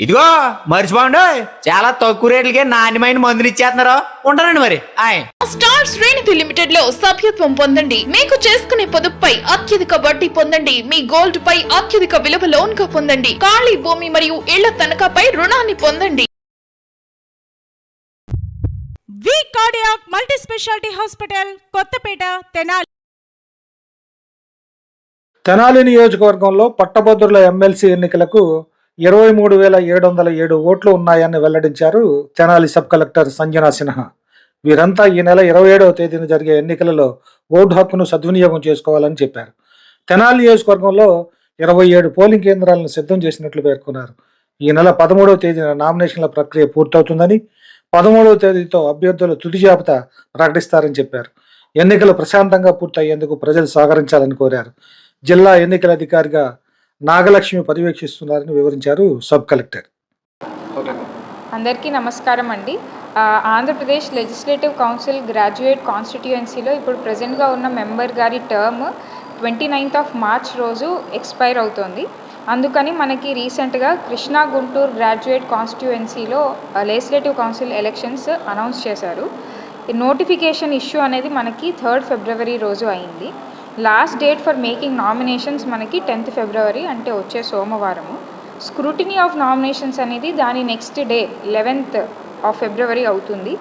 ఇదిగో మర్చిపోండి. చాలా తక్కువ రేట్లకే నాణ్యమైన మందులు ఇచ్చేస్తున్నారు. ఉంటానండి మరి. ఆయ్. స్టార్ శ్రేణిధి లిమిటెడ్లో సభ్యత్వం పొందండి. మీకు చేసుకునే పొదుపుపై అత్యధిక వడ్డీ పొందండి. మీ గోల్డ్ పై అత్యధిక విలువ లోన్గా పొందండి. ఖాళీ భూమి మరియు ఇళ్ళ తనఖాపై రుణాన్ని పొందండి. V cardiac multi speciality hospital Kothapeta Tenali. Tenali నియోజకవర్గంలో పట్టభద్రుల ఎమ్మెల్సీ ఎన్నికలకు ఇరవై మూడు వేల ఏడు వందల ఏడు ఓట్లు ఉన్నాయని వెల్లడించారు తెనాలి సబ్ కలెక్టర్ సంజనా సిన్హా. వీరంతా ఈ నెల ఇరవై ఏడవ తేదీన జరిగే ఎన్నికలలో ఓటు హక్కును సద్వినియోగం చేసుకోవాలని చెప్పారు. తెనాలి నియోజకవర్గంలో ఇరవై ఏడు పోలింగ్ కేంద్రాలను సిద్ధం చేసినట్లు పేర్కొన్నారు. ఈ నెల పదమూడవ తేదీన నామినేషన్ల ప్రక్రియ పూర్తవుతుందని పదమూడవ తేదీతో అభ్యర్థుల తుది జాబితా ప్రకటిస్తారని చెప్పారు. ఎన్నికలు ప్రశాంతంగా పూర్తయ్యేందుకు ప్రజలు సహకరించాలని కోరారు. జిల్లా ఎన్నికల అధికారిగా నాగలక్ష్మి పర్యవేక్షిస్తున్నారని వివరించారు సబ్ కలెక్టర్. అందరికీ నమస్కారం అండి. ఆంధ్రప్రదేశ్ లెజిస్లేటివ్ కౌన్సిల్ గ్రాడ్యుయేట్ కాన్స్టిట్యుయెన్సీలో ఇప్పుడు ప్రజెంట్గా ఉన్న మెంబర్ గారి term twenty ninth of March రోజు ఎక్స్పైర్ అవుతోంది. అందుకని మనకి రీసెంట్గా కృష్ణా గుంటూరు గ్రాడ్యుయేట్ కాన్స్టిట్యుయెన్సీలో లెజిస్లేటివ్ కౌన్సిల్ ఎలక్షన్స్ అనౌన్స్ చేశారు. నోటిఫికేషన్ ఇష్యూ అనేది మనకి థర్డ్ ఫిబ్రవరి రోజు అయింది. Last date for making nominations మనకి టెన్త్ ఫిబ్రవరి అంటే వచ్చే సోమవారము. స్క్రూటినీ ఆఫ్ నామినేషన్స్ అనేది దాని next day eleventh of February అవుతుంది.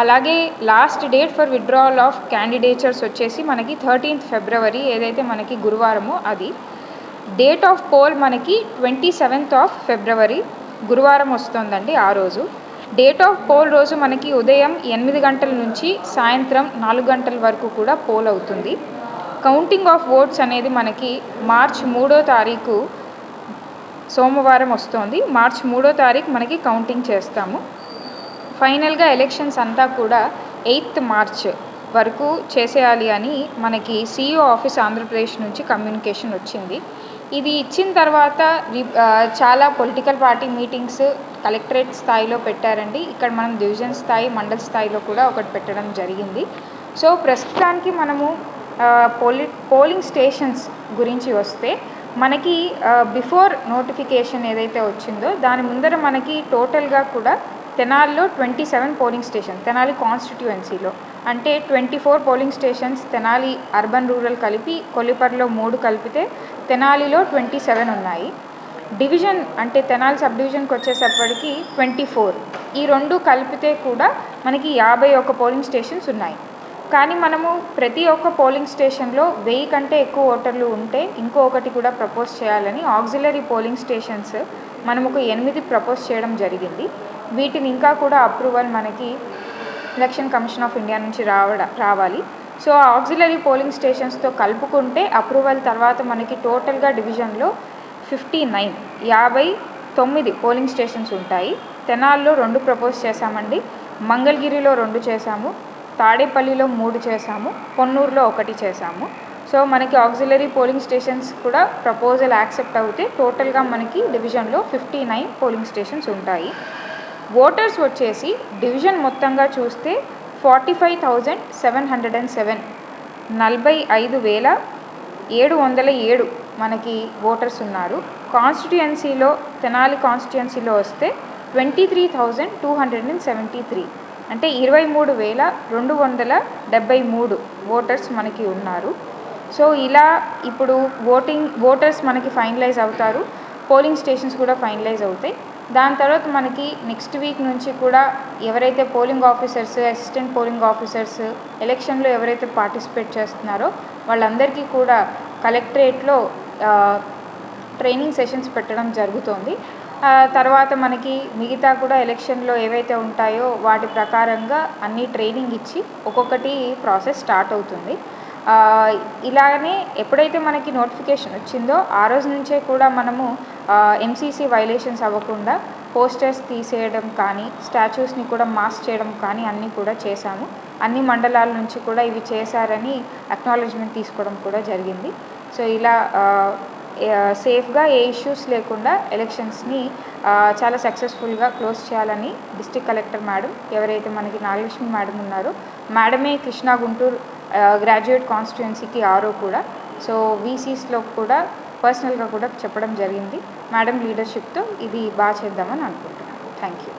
అలాగే last date for withdrawal of candidatures వచ్చేసి మనకి థర్టీన్త్ ఫిబ్రవరి ఏదైతే మనకి గురువారమో అది. డేట్ ఆఫ్ పోల్ మనకి ట్వంటీ సెవెంత్ ఆఫ్ ఫిబ్రవరి గురువారం వస్తుందండి ఆ రోజు. డేట్ ఆఫ్ పోల్ రోజు మనకి ఉదయం ఎనిమిది గంటల నుంచి సాయంత్రం నాలుగు గంటల వరకు కూడా పోల్ అవుతుంది. కౌంటింగ్ ఆఫ్ ఓట్స్ అనేది మనకి మార్చ్ మూడో తారీఖు సోమవారం వస్తోంది. మార్చ్ మూడో తారీఖు మనకి కౌంటింగ్ చేస్తాము. ఫైనల్గా ఎలక్షన్స్ అంతా కూడా ఎయిత్ మార్చ్ వరకు చేసేయాలి అని మనకి సిఇఓ ఆఫీస్ ఆంధ్రప్రదేశ్ నుంచి కమ్యూనికేషన్ వచ్చింది. ఇది ఇచ్చిన తర్వాత చాలా పొలిటికల్ పార్టీ మీటింగ్స్ కలెక్టరేట్ స్థాయిలో పెట్టారండి. ఇక్కడ మనం డివిజన్ స్థాయి మండల స్థాయిలో కూడా ఒకటి పెట్టడం జరిగింది. సో ప్రస్తుతానికి మనము పోలి పోలింగ్ స్టేషన్స్ గురించి వస్తే మనకి బిఫోర్ నోటిఫికేషన్ ఏదైతే వచ్చిందో దాని ముందర మనకి టోటల్గా కూడా తెనాలిలో twenty seven polling station Tenali కాన్స్టిట్యుయెన్సీలో. అంటే twenty four polling stations Tenali urban rural కలిపి కొల్లిపర్లో మూడు కలిపితే తెనాలిలో ట్వంటీ సెవెన్ ఉన్నాయి. డివిజన్ అంటే తెనాలి సబ్ డివిజన్కి వచ్చేసప్పటికి ట్వంటీ ఫోర్. ఈ రెండు కలిపితే కూడా మనకి యాభై ఒక పోలింగ్ స్టేషన్స్ ఉన్నాయి. కానీ మనము ప్రతి ఒక్క పోలింగ్ స్టేషన్లో వెయ్యి కంటే ఎక్కువ ఓటర్లు ఉంటే ఇంకొకటి కూడా ప్రపోజ్ చేయాలని ఆక్సిలరీ పోలింగ్ స్టేషన్స్ మనం ఒక ఎనిమిది ప్రపోజ్ చేయడం జరిగింది. వీటిని ఇంకా కూడా అప్రూవల్ మనకి ఎలక్షన్ కమిషన్ ఆఫ్ ఇండియా నుంచి రావడ రావాలి. సో ఆ ఆక్సిలరీ పోలింగ్ స్టేషన్స్తో కలుపుకుంటే అప్రూవల్ తర్వాత మనకి టోటల్గా డివిజన్లో ఫిఫ్టీ నైన్ యాభై తొమ్మిది పోలింగ్ స్టేషన్స్ ఉంటాయి. తెనాల్లో రెండు ప్రపోజ్ చేశామండి. మంగళగిరిలో రెండు చేశాము. తాడేపల్లిలో మూడు చేశాము పొన్నూరులో ఒకటి చేశాము. సో మనకి ఆక్సిలరీ పోలింగ్ స్టేషన్స్ కూడా ప్రపోజల్ యాక్సెప్ట్ అవుతే టోటల్గా మనకి డివిజన్లో ఫిఫ్టీ నైన్ పోలింగ్ స్టేషన్స్ ఉంటాయి. ఓటర్స్ వచ్చేసి డివిజన్ మొత్తంగా చూస్తే forty five thousand seven hundred and seven నలభై ఐదు వేల ఏడు వందల ఏడు మనకి ఓటర్స్ ఉన్నారు. కాన్స్టిట్యుయెన్సీలో తెనాలి కాన్స్టిట్యుయెన్సీలో వస్తే twenty three thousand two hundred and seventy three అంటే ఇరవై మూడు వేల రెండు వందల డెబ్బై మూడు ఓటర్స్ మనకి ఉన్నారు. సో ఇలా ఇప్పుడు ఓటింగ్ ఓటర్స్ మనకి ఫైనలైజ్ అవుతారు. పోలింగ్ స్టేషన్స్ కూడా ఫైనలైజ్ అవుతాయి. దాని తర్వాత మనకి నెక్స్ట్ వీక్ నుంచి కూడా ఎవరైతే polling officers assistant polling officers ఎలక్షన్లో ఎవరైతే పార్టిసిపేట్ చేస్తున్నారో వాళ్ళందరికీ కూడా కలెక్టరేట్లో ట్రైనింగ్ సెషన్స్ పెట్టడం జరుగుతోంది. తర్వాత మనకి మిగతా కూడా ఎలక్షన్లో ఏవైతే ఉంటాయో వాటి ప్రకారంగా అన్ని ట్రైనింగ్ ఇచ్చి ఒక్కొక్కటి ప్రాసెస్ స్టార్ట్ అవుతుంది. ఇలానే ఇలాగనే ఎప్పుడైతే మనకి నోటిఫికేషన్ వచ్చిందో ఆ రోజు నుంచే కూడా మనము ఎంసీసీ వైలేషన్స్ అవ్వకుండా పోస్టర్స్ తీసేయడం కానీ స్టాచ్యూస్ని కూడా మాస్ చేయడం కానీ అన్నీ కూడా చేశాము. అన్ని మండలాల నుంచి కూడా ఇవి చేశారని అక్నాలజ్మెంట్ తీసుకోవడం కూడా జరిగింది. సో ఇలా సేఫ్గా ఏ ఇష్యూస్ లేకుండా ఎలక్షన్స్ని చాలా సక్సెస్ఫుల్గా క్లోజ్ చేయాలని డిస్ట్రిక్ట్ కలెక్టర్ మేడం ఎవరైతే మనకి నాగలక్ష్మి మేడం ఉన్నారో మేడమే కృష్ణా గుంటూరు గ్రాడ్యుయేట్ కాన్స్టిట్యుయెన్సీకి ఆరో కూడా. సో వీసీస్లో కూడా పర్సనల్గా కూడా చెప్పడం జరిగింది. మేడం లీడర్షిప్తో ఇది బాగా చేద్దామని అనుకుంటున్నాను. Thank you